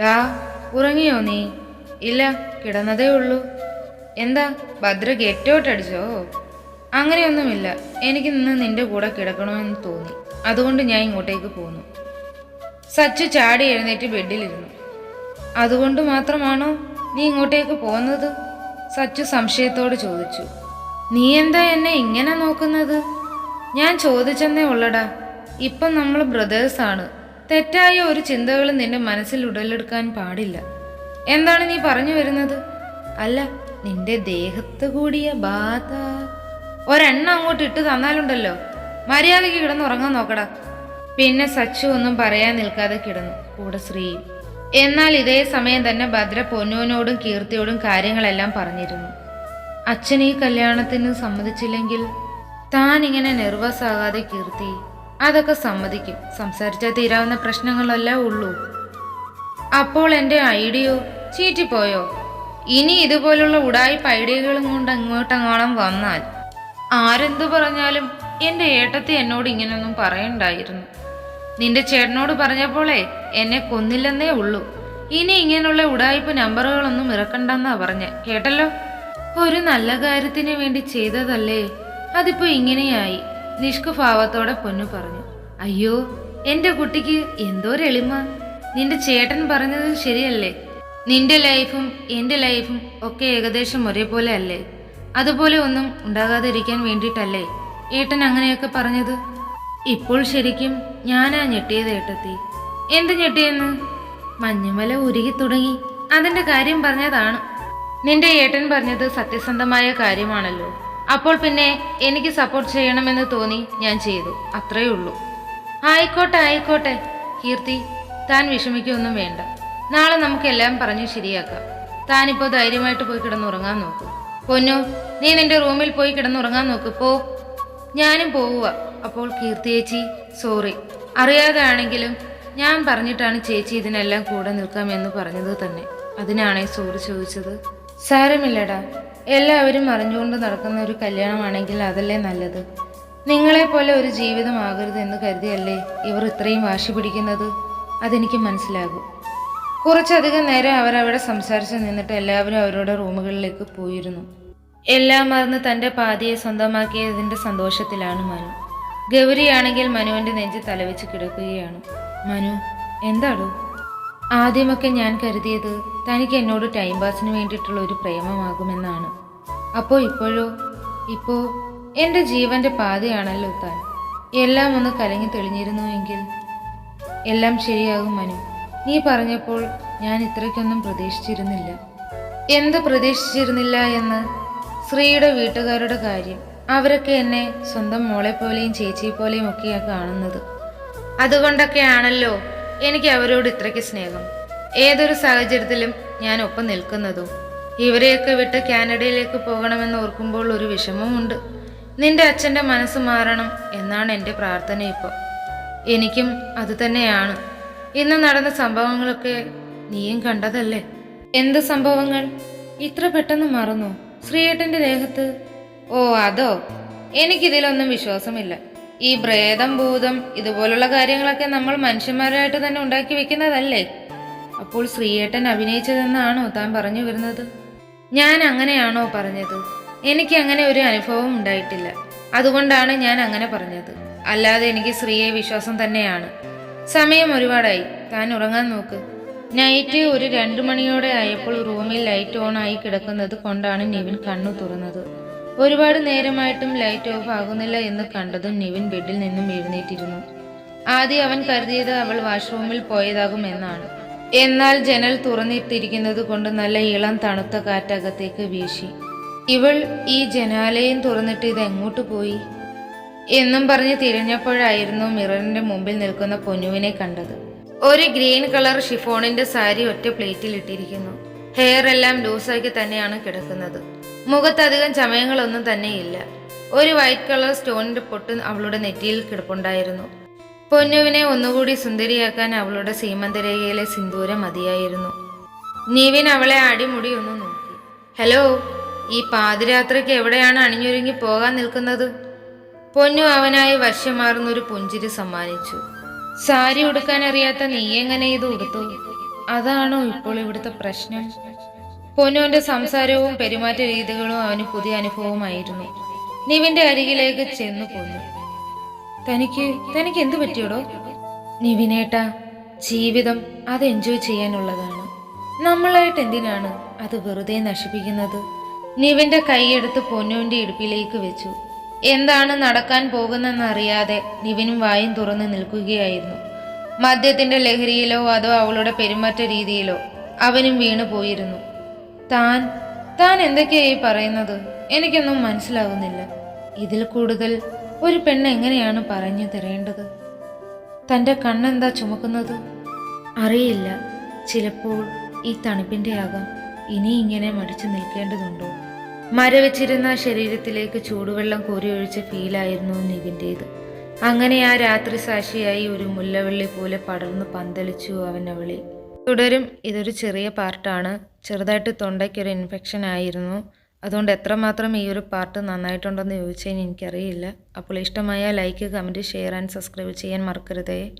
ഡാ ഉറങ്ങിയോ നീ? ഇല്ല കിടന്നതേ ഉള്ളൂ. എന്താ ഭദ്ര ഗെറ്റൗട്ട് അടിച്ചോ അങ്ങനെയൊന്നുമില്ല. എനിക്ക് നിന്ന് നിന്റെ കൂടെ കിടക്കണമെന്ന് തോന്നി. അതുകൊണ്ട് ഞാൻ ഇങ്ങോട്ടേക്ക് പോന്നു. സച്ചു ചാടി എഴുന്നേറ്റ് ബെഡിലിരുന്നു. അതുകൊണ്ട് മാത്രമാണോ നീ ഇങ്ങോട്ടേക്ക് പോകുന്നത്? സച്ചു സംശയത്തോട് ചോദിച്ചു. നീ എന്താ എന്നെ ഇങ്ങനെ നോക്കുന്നത്? ഞാൻ ചോദിച്ചെന്നേ ഉള്ളടാ. ഇപ്പം നമ്മൾ ബ്രദേഴ്സാണ്. തെറ്റായ ഒരു ചിന്തകളും നിന്റെ മനസ്സിൽ ഉടലെടുക്കാൻ പാടില്ല. എന്താണ് നീ പറഞ്ഞു വരുന്നത്? അല്ല നിന്റെ ദേഹത്ത് കൂടിയ ബാധ. ഒരെണ്ണം അങ്ങോട്ട് ഇട്ട് തന്നാലുണ്ടല്ലോ. മര്യാദയ്ക്ക് കിടന്ന് ഉറങ്ങാൻ നോക്കടാ. പിന്നെ സച്ചു ഒന്നും പറയാൻ നിൽക്കാതെ കിടന്നു. കൂടെ ശ്രീയും എന്നാൽ ഇതേ സമയം തന്നെ ഭദ്ര പൊന്നുവിനോടും കീർത്തിയോടും കാര്യങ്ങളെല്ലാം പറഞ്ഞിരുന്നു. അച്ഛൻ ഈ കല്യാണത്തിന് സമ്മതിച്ചില്ലെങ്കിൽ താൻ ഇങ്ങനെ നെർവസ് ആകാതെ കീർത്തി അതൊക്കെ സമ്മതിക്കും. സംസാരിച്ചാൽ തീരാവുന്ന പ്രശ്നങ്ങളല്ലേ ഉള്ളൂ. അപ്പോൾ എന്റെ ഐഡിയോ ചീറ്റിപ്പോയോ? ഇനി ഇതുപോലുള്ള ഉടായ്പ ഐഡിയകളും കൊണ്ട് അങ്ങോട്ടങ്ങോളം വന്നാൽ? ആരെന്തു പറഞ്ഞാലും എന്റെ ഏട്ടത്തി എന്നോട് ഇങ്ങനെയൊന്നും പറയണ്ടായിരുന്നു. നിന്റെ ചേട്ടനോട് പറഞ്ഞപ്പോളേ എന്നെ കൊന്നില്ലെന്നേ ഉള്ളൂ. ഇനി ഇങ്ങനെയുള്ള ഉടായ്പ നമ്പറുകളൊന്നും ഇറക്കണ്ടെന്നാ പറഞ്ഞ. കേട്ടല്ലോ? ഒരു നല്ല കാര്യത്തിന് വേണ്ടി ചെയ്തതല്ലേ? അതിപ്പോ ഇങ്ങനെയായി. നിഷ്കുഭാവത്തോടെ പൊന്നു പറഞ്ഞു. അയ്യോ എന്റെ കുട്ടിക്ക് എന്തോ എളിമ. നിന്റെ ചേട്ടൻ പറഞ്ഞത് ശരിയല്ലേ? നിന്റെ ലൈഫും എന്റെ ലൈഫും ഒക്കെ ഏകദേശം ഒരേപോലെ അല്ലേ? അതുപോലെ ഒന്നും ഉണ്ടാകാതിരിക്കാൻ വേണ്ടിയിട്ടല്ലേ ഏട്ടൻ അങ്ങനെയൊക്കെ പറഞ്ഞത്? ഇപ്പോൾ ശരിക്കും ഞാനാ ഞെട്ടിയത് ഏട്ടത്തി. എന്ത് ഞെട്ടിയെന്ന്? മഞ്ഞുമല ഉരുകി തുടങ്ങി. അതിന്റെ കാര്യം പറഞ്ഞതാണ്. നിന്റെ ഏട്ടൻ പറഞ്ഞത് സത്യസന്ധമായ കാര്യമാണല്ലോ. അപ്പോൾ പിന്നെ എനിക്ക് സപ്പോർട്ട് ചെയ്യണമെന്ന് തോന്നി ഞാൻ ചെയ്തു. അത്രയേ ഉള്ളൂ. ആയിക്കോട്ടെ ആയിക്കോട്ടെ. കീർത്തി താൻ വിഷമിക്കൊന്നും വേണ്ട. നാളെ നമുക്കെല്ലാം പറഞ്ഞു ശരിയാക്കാം. താനിപ്പോൾ ധൈര്യമായിട്ട് പോയി കിടന്നുറങ്ങാൻ നോക്കൂ. പൊന്നു നീ നിന്റെ റൂമിൽ പോയി കിടന്നുറങ്ങാൻ നോക്ക് പോ. ഞാനും പോവുക അപ്പോൾ കീർത്തി ചേച്ചി സോറി അറിയാതാണെങ്കിലും ഞാൻ പറഞ്ഞിട്ടാണ് ചേച്ചി ഇതിനെല്ലാം കൂടെ നിൽക്കാമെന്ന് പറഞ്ഞത് തന്നെ. അതിനാണേ സോറി ചോദിച്ചത്. സാരമില്ലടാ. എല്ലാവരും അറിഞ്ഞുകൊണ്ട് നടക്കുന്ന ഒരു കല്യാണമാണെങ്കിൽ അതല്ലേ നല്ലത്? നിങ്ങളെപ്പോലെ ഒരു ജീവിതമാകരുത് എന്ന് കരുതിയല്ലേ ഇവർ ഇത്രയും വാശി പിടിക്കുന്നത്? അതെനിക്ക് മനസ്സിലാകും. കുറച്ചധികം നേരം അവരവിടെ സംസാരിച്ചു നിന്നിട്ട് എല്ലാവരും അവരുടെ റൂമുകളിലേക്ക് പോയിരുന്നു. എല്ലാം മറന്ന് തന്റെ പാതിയെ സ്വന്തമാക്കിയതിന്റെ സന്തോഷത്തിലാണ് മനു. ഗൗരിയാണെങ്കിൽ മനുവിന്റെ നെഞ്ച് തലവെച്ച് കിടക്കുകയാണ്. മനു എന്താടോ? ആദ്യമൊക്കെ ഞാൻ കരുതിയത് തനിക്ക് എന്നോട് ടൈം പാസിന് വേണ്ടിയിട്ടുള്ള ഒരു പ്രേമമാകുമെന്നാണ്. അപ്പോൾ ഇപ്പോഴോ? ഇപ്പോൾ എന്റെ ജീവന്റെ പാതയാണല്ലോ താൻ. എല്ലാം ഒന്ന് കലങ്ങി തെളിഞ്ഞിരുന്നുവെങ്കിൽ എല്ലാം ശരിയാകും മനു. നീ പറഞ്ഞപ്പോൾ ഞാൻ ഇത്രയ്ക്കൊന്നും പ്രതീക്ഷിച്ചിരുന്നില്ല. എന്ത് പ്രതീക്ഷിച്ചിരുന്നില്ല എന്ന്? ശ്രീയുടെ വീട്ടുകാരുടെ കാര്യം. അവരൊക്കെ എന്നെ സ്വന്തം മോളെ പോലെയും പോലെയും ഒക്കെയാണ് കാണുന്നത്. അതുകൊണ്ടൊക്കെയാണല്ലോ എനിക്ക് അവരോട് ഇത്രയ്ക്ക് സ്നേഹം. ഏതൊരു സാഹചര്യത്തിലും ഞാൻ ഒപ്പം നിൽക്കുന്നതും. ഇവരെയൊക്കെ വിട്ട് കാനഡയിലേക്ക് പോകണമെന്ന് ഓർക്കുമ്പോൾ ഒരു വിഷമമുണ്ട് നിന്റെ അച്ഛന്റെ മനസ്സ് മാറണം എന്നാണ് എന്റെ പ്രാർത്ഥന ഇപ്പോൾ എനിക്കും അതുതന്നെയാണ് ഇന്ന് നടന്ന സംഭവങ്ങളൊക്കെ നീയും കണ്ടതല്ലേ? എന്ത് സംഭവങ്ങൾ? ഇത്ര പെട്ടെന്ന് മറന്നു? ശ്രീയേട്ടന്റെ ദേഹത്ത്? ഓ അതോ? എനിക്കിതിലൊന്നും വിശ്വാസമില്ല. ഈ പ്രേതം ഭൂതം ഇതുപോലുള്ള കാര്യങ്ങളൊക്കെ നമ്മൾ മനുഷ്യന്മാരായിട്ട് തന്നെ ഉണ്ടാക്കി വെക്കുന്നതല്ലേ? അപ്പോൾ ശ്രീയേട്ടൻ അഭിനയിച്ചതെന്നാണോ താൻ പറഞ്ഞു വരുന്നത്? ഞാൻ അങ്ങനെയാണോ പറഞ്ഞത്? എനിക്ക് അങ്ങനെ ഒരു അനുഭവം ഉണ്ടായിട്ടില്ല. അതുകൊണ്ടാണ് ഞാൻ അങ്ങനെ പറഞ്ഞത്. അല്ലാതെ എനിക്ക് ശ്രീയെ വിശ്വാസം തന്നെയാണ്. സമയം ഒരുപാടായി. താൻ ഉറങ്ങാൻ നോക്ക്. നൈറ്റ് ഒരു രണ്ടു മണിയോടെ ആയപ്പോൾ റൂമിൽ ലൈറ്റ് ഓൺ ആയി കിടക്കുന്നത് കൊണ്ടാണ് നിവിൻ കണ്ണു തുറന്നത്. ഒരുപാട് നേരമായിട്ടും ലൈറ്റ് ഓഫ് ആകുന്നില്ല എന്ന് കണ്ടതും നിവിൻ ബെഡിൽ നിന്നും എഴുന്നേറ്റിരുന്നു. ആദ്യം അവൻ കരുതിയത് അവൾ വാഷ്റൂമിൽ പോയതാകും എന്നാണ്. എന്നാൽ ജനൽ തുറന്നിട്ടിരിക്കുന്നത് കൊണ്ട് നല്ല ഇളം തണുത്ത കാറ്റകത്തേക്ക് വീശി. ഇവൾ ഈ ജനാലയും തുറന്നിട്ട് ഇത് എങ്ങോട്ട് പോയി? എന്നും പറഞ്ഞ് തിരിഞ്ഞപ്പോഴായിരുന്നു മിററിന്റെ മുമ്പിൽ നിൽക്കുന്ന പൊന്നുവിനെ കണ്ടത്. ഒരു ഗ്രീൻ കളർ ഷിഫോണിന്റെ സാരി ഒറ്റ പ്ലേറ്റിൽ ഇട്ടിരിക്കുന്നു. ഹെയർ എല്ലാം ലൂസാക്കി തന്നെയാണ് കിടക്കുന്നത്. മുഖത്തധികം ചമയങ്ങളൊന്നും തന്നെയില്ല. ഒരു വൈറ്റ് കളർ സ്റ്റോണിന്റെ പൊട്ട് അവളുടെ നെറ്റിയിൽ കിടപ്പുണ്ടായിരുന്നു. പൊന്നുവിനെ ഒന്നുകൂടി സുന്ദരിയാക്കാൻ അവളുടെ സീമന്തരേഖയിലെ സിന്ദൂരം മതിയായിരുന്നു. നീവിൻ അവളെ അടിമുടി ഒന്ന് നോക്കി. ഹലോ ഈ പാതിരാത്രിക്ക് എവിടെയാണ് അണിഞ്ഞൊരുങ്ങി പോകാൻ നിൽക്കുന്നത്? പൊന്നു അവനായി വശ്യമാർന്നൊരു പുഞ്ചിരി സമ്മാനിച്ചു. സാരി ഉടുക്കാൻ അറിയാത്ത നീ എങ്ങനെ ഇത് ഉടുത്തു? അതാണോ ഇപ്പോൾ ഇവിടുത്തെ പ്രശ്നം? പൊന്നുവിന്റെ സംസാരവും പെരുമാറ്റ രീതികളും അവന് പുതിയ അനുഭവമായിരുന്നു. നിവിന്റെ അരികിലേക്ക് ചെന്നു പോന്നു തനിക്ക് തനിക്ക് എന്തു പറ്റിയോടോ? നിവിനേട്ട ജീവിതം അത് എൻജോയ് ചെയ്യാനുള്ളതാണ്. നമ്മളായിട്ട് എന്തിനാണ് അത് വെറുതെ നശിപ്പിക്കുന്നത്? നിവിന്റെ കൈയെടുത്ത് പൊന്നുവിന്റെ ഇടുപ്പിലേക്ക് വെച്ചു. എന്താണ് നടക്കാൻ പോകുന്നെന്നറിയാതെ നിവിനും വായും തുറന്ന് നിൽക്കുകയായിരുന്നു. മദ്യത്തിന്റെ ലഹരിയിലോ അതോ അവളുടെ പെരുമാറ്റ രീതിയിലോ അവനും വീണു പോയിരുന്നു. താൻ താൻ എന്തൊക്കെയായി പറയുന്നത് എനിക്കൊന്നും മനസ്സിലാവുന്നില്ല. ഇതിൽ കൂടുതൽ ഒരു പെണ്ണ് എങ്ങനെയാണ് പറഞ്ഞു തരേണ്ടത്? തന്റെ കണ്ണെന്താ ചുമക്കുന്നത്? അറിയില്ല. ചിലപ്പോൾ ഈ തണുപ്പിന്റെ ആകാം. ഇനി ഇങ്ങനെ മടിച്ചു നിൽക്കേണ്ടതുണ്ടോ? മരവെച്ചിരുന്ന ശരീരത്തിലേക്ക് ചൂടുവെള്ളം കോരിയൊഴിച്ച ഫീലായിരുന്നു നിവിന്റേത് അങ്ങനെ ആ രാത്രി സാക്ഷിയായി ഒരു മുല്ലവള്ളി പോലെ പടർന്ന് പന്തലിച്ചു അവൻ അവളെ. തുടരും. ഇതൊരു ചെറിയ പാർട്ടാണ്. ചെറുതായിട്ട് തൊണ്ടയ്ക്കൊരു ഇൻഫെക്ഷൻ ആയിരുന്നു. അതുകൊണ്ട് എത്രമാത്രം ഈ ഒരു പാർട്ട് നന്നായിട്ടുണ്ടെന്ന് ചോദിച്ചതിന് എനിക്കറിയില്ല. അപ്പോൾ ഇഷ്ടമായ like comment share and subscribe ചെയ്യാൻ മറക്കരുതേ.